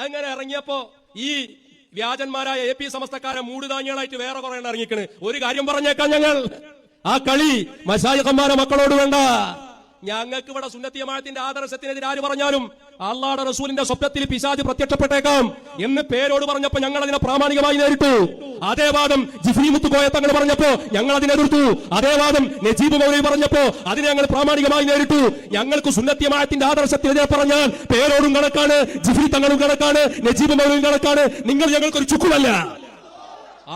അങ്ങനെ ഇറങ്ങിയപ്പോ ഈ വ്യാജന്മാരായ എ പി സമസ്തക്കാരെ മൂടുതാഞ്ഞികളായിട്ട് വേറെ കുറെ ഇറങ്ങിക്കണ്. ഒരു കാര്യം പറഞ്ഞേക്കാം ഞങ്ങൾ. ആ കളി മസാജക്കന്മാരെ മക്കളോട് വേണ്ട. ഞങ്ങൾക്ക് ഇവിടെ സുന്നത്തിയമായത്തിന്റെ ആദർശത്തിനെതിരെ ആര് പറഞ്ഞാലും അള്ളാടെ റസൂലിന്റെ സ്വപ്നത്തിൽ പിശാജ് പ്രത്യക്ഷപ്പെട്ടേക്കാം എന്ന് പേരോട് പറഞ്ഞപ്പോ ഞങ്ങൾ അതിനെ പ്രാമാണികമായി നേരിട്ടു. അതേ വാദം ജിഫ്രി മുത്തുകോയ തങ്ങൾ പറഞ്ഞപ്പോ ഞങ്ങൾ അതിനെ എതിർത്തു. അതേ വാദം നജീബ് മൗലവി പറഞ്ഞപ്പോ അതിനെ ഞങ്ങൾ പ്രാമാണികമായി നേരിട്ടു. ഞങ്ങൾക്ക് സുന്നത്തിയമായത്തിന്റെ ആദർശത്തിനെതിരെ പറഞ്ഞാൽ പേരോടും കണക്കാണ് ജിഫ്രി തങ്ങളും കണക്കാണ് നജീബ് മൗലവിയും കണക്കാണ്. നിങ്ങൾ ഞങ്ങൾക്കൊരു ചുക്കുമല്ല.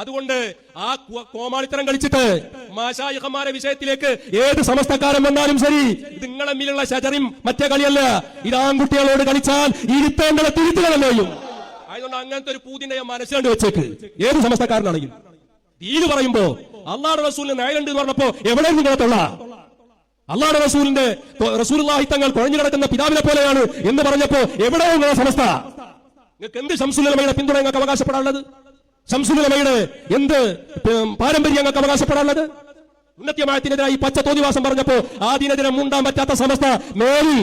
അതുകൊണ്ട് ആ കോമാളിത്തരം കളിച്ചിട്ട് മാഷായിഹന്മാരെ വിഷയത്തിലേക്ക് ഏത് സമസ്തക്കാരൻ വന്നാലും ശരി. ഇത് നിങ്ങളെ തമ്മിലുള്ള ശജറിയും മറ്റേ കളിയല്ല. ഇത് ആൺകുട്ടികളോട് കളിച്ചാൽ ഇരുത്തേണ്ടത് തിരുത്തുകളല്ലോ അതുകൊണ്ട് അങ്ങനത്തെ ഒരു പൂതിന്റെ മനസ്സിലാണ്ട് വെച്ചേക്ക്. ഏത് സമസ്തക്കാരനാണെങ്കിലും. തീര് പറയുമ്പോ അള്ളാഹ് റസൂലിന് നയലുണ്ട് എന്ന് പറഞ്ഞപ്പോ എവിടെ നിങ്ങളത്തുള്ള അള്ളാഹ് റസൂലിന്റെ റസൂൽ തങ്ങൾ കുഴഞ്ഞു കിടക്കുന്ന പിതാവിനെ പോലെയാണ് എന്ന് പറഞ്ഞപ്പോ എവിടെ നിങ്ങളെ സമസ്ത? നിങ്ങൾക്ക് എന്ത് ശംസുലമയുടെ പിന്തുണ നിങ്ങൾക്ക് അവകാശപ്പെടാനുള്ളത്? ശംസുലമയുടെ എന്ത് പാരമ്പര്യം ഞങ്ങൾക്ക് അവകാശപ്പെടാനുള്ളത്? ഉന്നത്യമായത്തിനെതിരായി പച്ച തോന്നിവാസം പറഞ്ഞപ്പോ അതിനെതിരെ മുണ്ടാൻ പറ്റാത്ത സമസ്ത മേലിൽ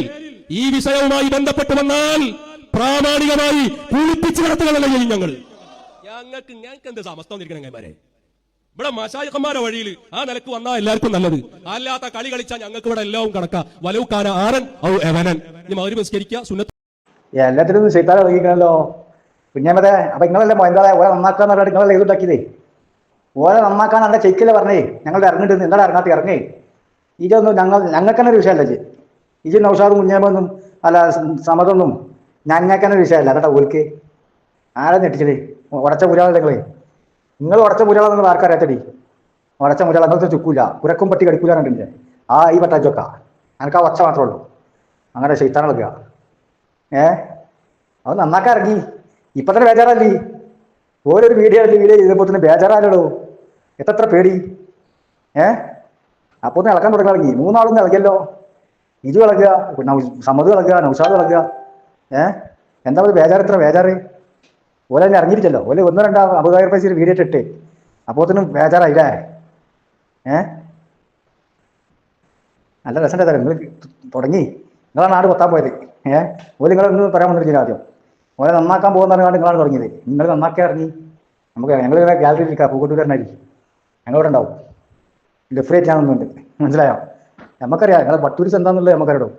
ഈ വിഷയവുമായി ബന്ധപ്പെട്ട് വന്നാൽ പ്രാമാണികമായി കുളിപ്പിച്ചു നടത്തുകയല്ല ചെയ്യും ഞങ്ങൾ. ഞങ്ങൾക്ക് ഞങ്ങൾക്ക് എന്ത് സമസ്ത വന്നിരിക്കണങ്ങന്മാരെ ഇവിടെ മശായക്കന്മാരെ വഴിയിൽ ആ നിലയ്ക്ക് വന്നാൽ എല്ലാവർക്കും നല്ലത്. അല്ലാത്ത കളി കളിച്ചാൽ ഞങ്ങൾക്ക് ഇവിടെ എല്ലാവും കണക്കാ വലവുക്കാന ആരൻ ഔ എവനൻ. ഇനി മൗരി നിസ്കരിക്കുക സുന്നത്ത് എല്ലാത്തിനും ശൈത്താൻ ഇറങ്ങിക്കണല്ലോ. കുഞ്ഞാമതെ അപ്പൊ നിങ്ങളല്ലേ എന്താ ഓരെ നന്നാക്കാന്ന് പറഞ്ഞിട്ട് നിങ്ങളല്ലേ ഇതുണ്ടാക്കിയതേ ഓരെ നന്നാക്കാൻ അല്ല ചെക്കില്ല പറഞ്ഞേ? ഞങ്ങൾ ഇറങ്ങിട്ട് നിങ്ങളെ ഇറങ്ങാത്ത ഇറങ്ങേ ഇതൊന്നും ഞങ്ങൾ ഞങ്ങൾക്ക് തന്നെ ഒരു വിഷയമല്ല ഇത്. നൗഷാദും കുഞ്ഞാമൊന്നും അല്ല സമതൊന്നും ഞങ്ങൾക്ക് തന്നെ ഒരു വിഷയമല്ല. കേട്ടോ ഓൽക്ക്? ആരാ ഞെട്ടിച്ചത്? ഉടച്ച പുരാളെ നിങ്ങളെ നിങ്ങൾ ഉടച്ച പുരാളെന്ന് ആർക്കറിയാത്തടി ഉടച്ച മുരാളെ അങ്ങനത്തെ ചുക്കൂല. കുരക്കും പട്ടി കടിക്കൂല കണ്ടില്ലേ ആ ഈ പട്ടാച്ചൊക്ക എനിക്ക് ആ ഒച്ച മാത്രമേ ഉള്ളൂ. അങ്ങനെ ശൈത്താനൊക്കെ ഏ? അത് നന്നാക്കാൻ ഇറങ്ങി. ഇപ്പൊ തന്നെ ബേജാറല്ലേ? ഓരോരു വീഡിയോ വീഡിയോ ചെയ്തപ്പോ തന്നെ ബേജാറാലോ എത്ര പേടി? ഏ? അപ്പൊ ഒന്ന് ഇളക്കാൻ തുടങ്ങി ഇറങ്ങി മൂന്നാളൊന്നും ഇളകിയല്ലോ. ഇത് ഇളകുക സമ്മത് ഇളകുക നൗഷാദ് ഇളകുക. ഏ? എന്താ പറയുക ബേജാറ് എത്ര ബേജാറ്? ഓല തന്നെ ഇറങ്ങിയിട്ടില്ലല്ലോ. ഓല ഒന്നോ രണ്ടോ അമ്പതായിരം പൈസ വീഡിയോ ഇട്ടിട്ട്. അപ്പോത്തിനും ബേജാറായില്ലേ? ഏ? നല്ല രസം തരാം നിങ്ങൾ തുടങ്ങി. നിങ്ങളാണ് നാട് കൊത്താൻ പോയത്. ഏ? ഓല നിങ്ങളൊന്നും പറയാൻ വന്നിരിക്കില്ല ആദ്യം. ഓലെ നന്നാക്കാൻ പോകുന്ന നിങ്ങളാണ് തുടങ്ങിയത്. നിങ്ങൾ നന്നാക്കി ഇറങ്ങി. നമുക്ക് ഞങ്ങൾ ഗാലറിയിൽ ഇരിക്കാം. പൂക്കോട്ടുകാരനായി ഞങ്ങളിവിടെ ഉണ്ടാവും ഡിഫറേറ്റ് ആണെന്നുണ്ട് മനസ്സിലായോ? നമുക്കറിയാം നിങ്ങളെ ബട്ടൂരിസ് എന്താണെന്നുള്ളത് നമുക്കറിയാം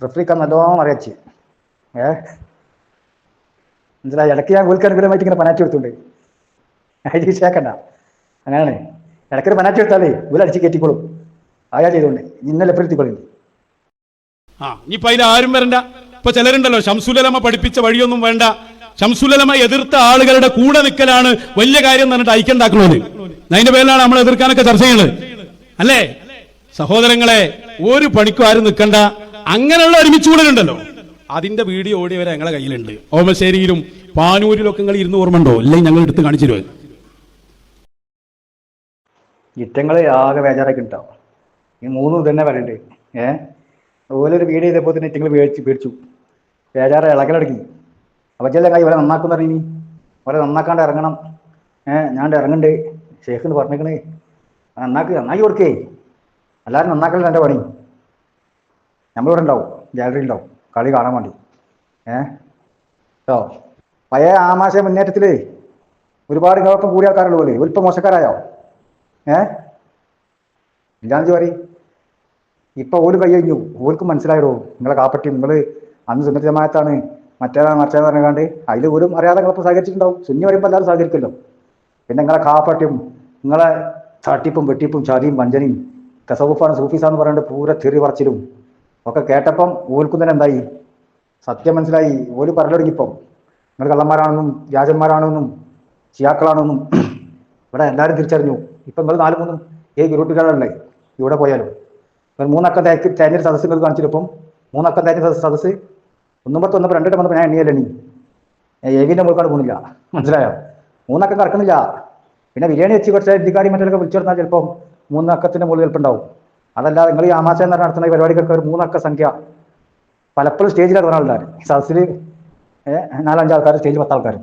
റെഫറിക്കാൻ നല്ലോണം അറിയാച്ച് ഏ? മനസ്സിലായി? ഇടയ്ക്ക് ഞാൻ ഗോൽക്ക് അനുകൂലമായിട്ട് ഇങ്ങനെ പനാറ്റി എടുത്തുണ്ട് അതിൽ ചേക്കണ്ട അങ്ങനെയാണ്. ഇടയ്ക്കൊരു പനാറ്റി എടുത്താലേ ഗുല അടിച്ച് കയറ്റിക്കോളും ആയാ ചെയ്തോണ്ട്. ഇന്നലെ എപ്പോഴെത്തിക്കോളും ആ ഇനിയിപ്പോ അതിൽ ആരും വരണ്ട. ഇപ്പൊ ചിലരുണ്ടല്ലോ ഷംസുലമ പഠിപ്പിച്ച വഴിയൊന്നും വേണ്ട. ഷംസുലമ എതിർത്ത ആളുകളുടെ കൂടെ നിൽക്കലാണ് വലിയ കാര്യം പറഞ്ഞിട്ട് ഐക്യണ്ടാക്കുന്നത് അതിന്റെ പേരിലാണ് നമ്മൾ എതിർക്കാനൊക്കെ ചർച്ച ചെയ്യുന്നത് അല്ലേ? സഹോദരങ്ങളെ ഒരു പണിക്കും ആരും നിൽക്കണ്ട. അങ്ങനെയുള്ള ഒരുമിച്ച് കൂടലുണ്ടല്ലോ. അതിന്റെ വീഡിയോ ഓടിയവരെ ഞങ്ങളെ കയ്യിലുണ്ട്. ഓമശ്ശേരിയിലും പാനൂരിലൊക്കെ നിങ്ങൾ ഇരുന്ന് ഓർമ്മയുണ്ടോ അല്ലെങ്കിൽ ഞങ്ങൾ എടുത്ത് കാണിച്ചു തരുമോ? ഇറ്റങ്ങളെ ആകെ ബേജാറാക്കി ഉണ്ടാവും ഈ മൂന്ന് തന്നെ പറയുന്നുണ്ട് ഏ? ഓലൊരു വീട് ചെയ്തപ്പോൾ തന്നെ ഇറ്റങ്ങൾ മേടിച്ചു പേടിച്ചു. ബേജാറ് ഇളകലടക്കി അവച്ചെല്ലാം കൈ ഇവരെ നന്നാക്കുന്ന അറിയിനി ഇവരെ നന്നാക്കാണ്ട് ഇറങ്ങണം. ഏഹ് ഞാൻ ഇറങ്ങണ്ട്. ഷേഖ് എന്ന് പറഞ്ഞേക്കണേ നന്നാക്കി നന്നാക്കി കൊടുക്കേ. എല്ലാവരും നന്നാക്കലാണ് എന്റെ പണി? നമ്മളിവിടെ ഉണ്ടാവും. ഗാലറി ഉണ്ടാവും. കളി കാണാൻ വേണ്ടി. ഏഹ് കേട്ടോ പഴയ ആമാശ മുന്നേറ്റത്തിൽ ഒരുപാട് ഇങ്ങോട്ടും കൂടിയ ആൾക്കാരുള്ളൂ പോലെ. ഒരുപ്പം മോശക്കാരായോ? ഏഹ് ഇല്ലാന്ന് പറയും. ഇപ്പൊ ഓൽ കൈ കഴിഞ്ഞു. ഓർക്കും മനസ്സിലായോ നിങ്ങളെ കാപ്പറ്റി. നിങ്ങൾ അന്ന് സുന്നത്ത് ജമാഅത്താണ്. മറ്റേതാണ് മറ്റേതാണ് പറഞ്ഞാണ്ട് അതിൽ ഒരു അറിയാതെ നിങ്ങളിപ്പോൾ സഹകരിച്ചിട്ടുണ്ടാവും. സുന്നി പറയുമ്പോൾ എല്ലാവരും സഹകരിക്കുമല്ലോ. പിന്നെ നിങ്ങളെ കാപ്പട്ടിയും നിങ്ങളെ തട്ടിപ്പും വെട്ടിപ്പും ചതിയും വഞ്ചനയും കസവുപ്പാണ് സൂഫീസാന്ന് പറഞ്ഞിട്ട് പൂര തെറി പറച്ചിലും. ഒക്കെ കേട്ടപ്പം ഓൽക്കും തന്നെ എന്തായി? സത്യം മനസ്സിലായി. ഓൽ പറഞ്ഞു തുടങ്ങിയപ്പം നിങ്ങൾ കള്ളന്മാരാണെന്നും വ്യാജന്മാരാണെന്നും ചിയാക്കളാണെന്നും ഇവിടെ എല്ലാവരും തിരിച്ചറിഞ്ഞു. ഇപ്പം നിങ്ങൾ നാല് മൂന്നും ഏ ഗ്രൂപ്പുകാരല്ലേ ഇവിടെ പോയാലും. മൂന്നക്കം തേക്ക് തേഞ്ഞൊരു സദസ്സ് നിങ്ങൾ കാണിച്ചിട്ടിപ്പം. മൂന്നക്കം തേഞ്ഞ സദസ്സ് ഒന്നും പത്ത് ഒന്നപ്പോൾ രണ്ടിട്ട് വന്നപ്പോൾ ഞാൻ എണ്ണിയല്ലേ നീ? ഏവിന്റെ മുൾക്കാട് പോകുന്നില്ല മനസ്സിലായോ? മൂന്നക്കം കറക്കുന്നില്ല പിന്നെ ബിരിയാണി വെച്ച് കുറച്ച് അധികാരി മറ്റൊക്കെ വിളിച്ചു പറഞ്ഞാൽ ചിലപ്പം മൂന്നക്കത്തിന്റെ മുകളിൽ ചിലപ്പുണ്ടാവും. അതല്ല നിങ്ങൾ ഈ ആമാശ എന്ന് നടത്തുന്ന പരിപാടികൾക്ക് ഒരു മൂന്നക്ക സംഖ്യ. പലപ്പോഴും സ്റ്റേജിലാണ് പറഞ്ഞാൽ സദസ്സിൽ നാലഞ്ച് ആൾക്കാർ സ്റ്റേജ് പത്ത് ആൾക്കാർ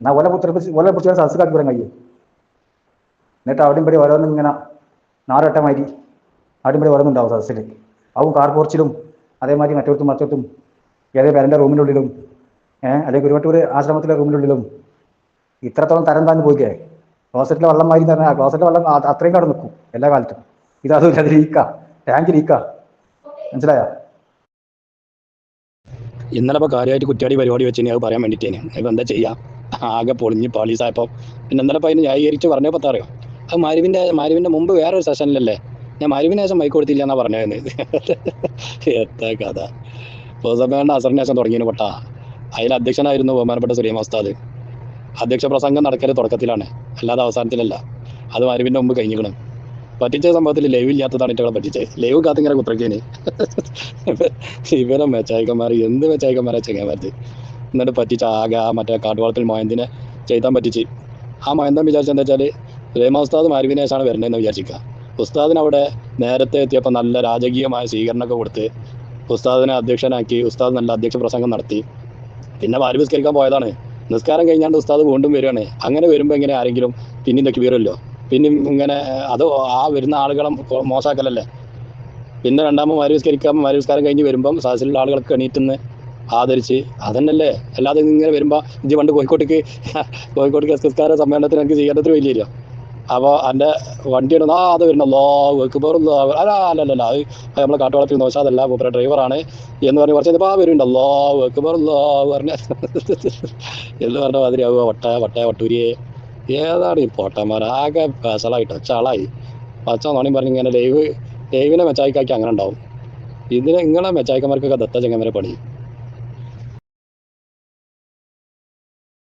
എന്നാൽ ഓല പുത്ര ഓല പിടിച്ച് സദസ്സിലാക്കി പറയാൻ കഴിയും. എന്നിട്ട് അവിടെയും ഇവിടെ ഓരോന്നും ഇങ്ങനെ നാറട്ടമാതിരി അവിടെയും ഇവിടെ ഓരോന്നുണ്ടാവും സദസ്സിൽ. അവൻ കാർ പോർച്ചിലും അതേമാതിരി മറ്റൊരുത്തും മറ്റോടത്തും ഏതേ പേരന്റെ റൂമിനുള്ളിലും ഏഹ് അല്ലെങ്കിൽ ഒരുവട്ടൂർ ആശ്രമത്തിലെ റൂമിനുള്ളിലും. ഇത്രത്തോളം തരം താന്ന് പോയിക്കേ. ക്ലോസറ്റിലെ വെള്ളം മാതിരി തന്നെ ക്ലോസറ്റിലെ വെള്ളം അത് അത്രയും കട നിൽക്കും എല്ലാ കാലത്തും. ഇത് അതുമില്ല അത് ലീക്ക ടാങ്ക് ലീക്ക മനസ്സിലായോ? ഇന്നലെ ഇപ്പോൾ കാര്യമായിട്ട് കുറ്റാടി പരിപാടി വെച്ച് അത് പറയാൻ വേണ്ടിട്ടേനെ. ഇപ്പം എന്താ ചെയ്യാം? ആകെ പൊളിഞ്ഞ് പാളീസായപ്പോൾ പിന്നെ ഇന്നലെ ഇപ്പോൾ അതിന് ന്യായീകരിച്ച് പറഞ്ഞപ്പോൾ പത്താ അറിയോ? അത് മരുവിന്റെ മരുവിന്റെ മുമ്പ് വേറൊരു സെഷനിലല്ലേ ഞാൻ മരുവിന് ശേഷം മൈക്ക് കൊടുത്തില്ല എന്നാ പറഞ്ഞത് എത്ര കഥ. പൊതുസഭയുടെ അസറിന് ശേഷം തുടങ്ങിയ പൊട്ടാ. അതിൽ അധ്യക്ഷനായിരുന്നു ബഹുമാനപ്പെട്ട സുലൈം ഉസ്താദ്. അധ്യക്ഷ പ്രസംഗം നടക്കൽ തുടക്കത്തിലാണ്. അല്ലാതെ അവസാനത്തിലല്ല. അത് മരുവിന്റെ മുമ്പ് കഴിഞ്ഞിക്കണം പറ്റിച്ച സംഭവത്തിൽ ലൈവ് ഇല്ലാത്തതാണ് ഇറ്റകളെ പറ്റിച്ചത്. ലൈവ് കാത്തിങ്ങനെ കുത്രക്കേന് ഇവരെ മെച്ചായിക്കന്മാർ എന്ത് മെച്ചായിക്കന്മാരാ ചെങ്ങന്മാരത് എന്നിട്ട് പറ്റിച്ച ആകെ ആ മറ്റേ കാട്ടുവളത്തിൽ മൊയന്തിനെ ചെയ്താൻ പറ്റിച്ച്. ആ മൊയന്തൻ വിചാരിച്ചെന്താ വെച്ചാൽ രേമ ഉസ്താദ് മാരുവിനേശാണ് വരേണ്ടതെന്ന് വിചാരിച്ചിരിക്കുക ഉസ്താദിന് അവിടെ നേരത്തെ എത്തിയപ്പോൾ നല്ല രാജകീയമായ സ്വീകരണമൊക്കെ കൊടുത്ത് ഉസ്താദിനെ അധ്യക്ഷനാക്കി ഉസ്താദ് നല്ല അധ്യക്ഷ പ്രസംഗം നടത്തി. പിന്നെ വാരി നിസ്കരിക്കാൻ പോയതാണ്. നിസ്കാരം കഴിഞ്ഞാണ്ട് ഉസ്താദ് വീണ്ടും വരികയാണ്. അങ്ങനെ വരുമ്പോൾ എങ്ങനെ ആരെങ്കിലും പിന്നെയും തെക്കി വരുമല്ലോ പിന്നെയും ഇങ്ങനെ അത് ആ വരുന്ന ആളുകളെ മോശമാക്കലല്ലേ പിന്നെ രണ്ടാമത് മാരിസ്കരിക്കാൻ മാരിസ്കാരം കഴിഞ്ഞ് വരുമ്പം സദസ്സിലുള്ള ആളുകൾക്ക് എണീറ്റുന്ന് ആദരിച്ച് അതന്നല്ലേ അല്ലാതെ ഇങ്ങനെ വരുമ്പോൾ ഇത് പണ്ട് കോഴിക്കോട്ടേക്ക് കോഴിക്കോട്ടേക്ക് നിസ്കാര സമ്മേളനത്തിന് എനിക്ക് ചെയ്യാത്തത്ര വലിയ അപ്പോൾ എന്റെ വണ്ടിയാണ് ആ അത് വരുന്ന. ലോ വെക്കുമ്പോൾ അല്ല അല്ല അല്ല അത് നമ്മൾ കാട്ടുവളത്തിൽ നോശാദല്ല മൂപ്പര ഡ്രൈവറാണ് എന്ന് പറഞ്ഞ് കുറച്ച് കഴിഞ്ഞപ്പോൾ ആ വെക്കുമ്പോൾ ലോ പറഞ്ഞ എന്ന് പറഞ്ഞ മാതിരി ആവുക വട്ട വട്ട വട്ടൂരിയെ. ഏതാണ് ഈ പോട്ടന്മാർ ആകെ പേസലായിട്ട് ചളായി പച്ച നോണി പറഞ്ഞ് ഇങ്ങനെ ലൈവ് ലൈവിനെ മെച്ചായിക്കാക്കി അങ്ങനെ ഉണ്ടാവും. ഇതിനെ നിങ്ങളെ മെച്ചായിക്കന്മാർക്കൊക്കെ ദത്ത ചെങ്ങന്മാരെ പണി.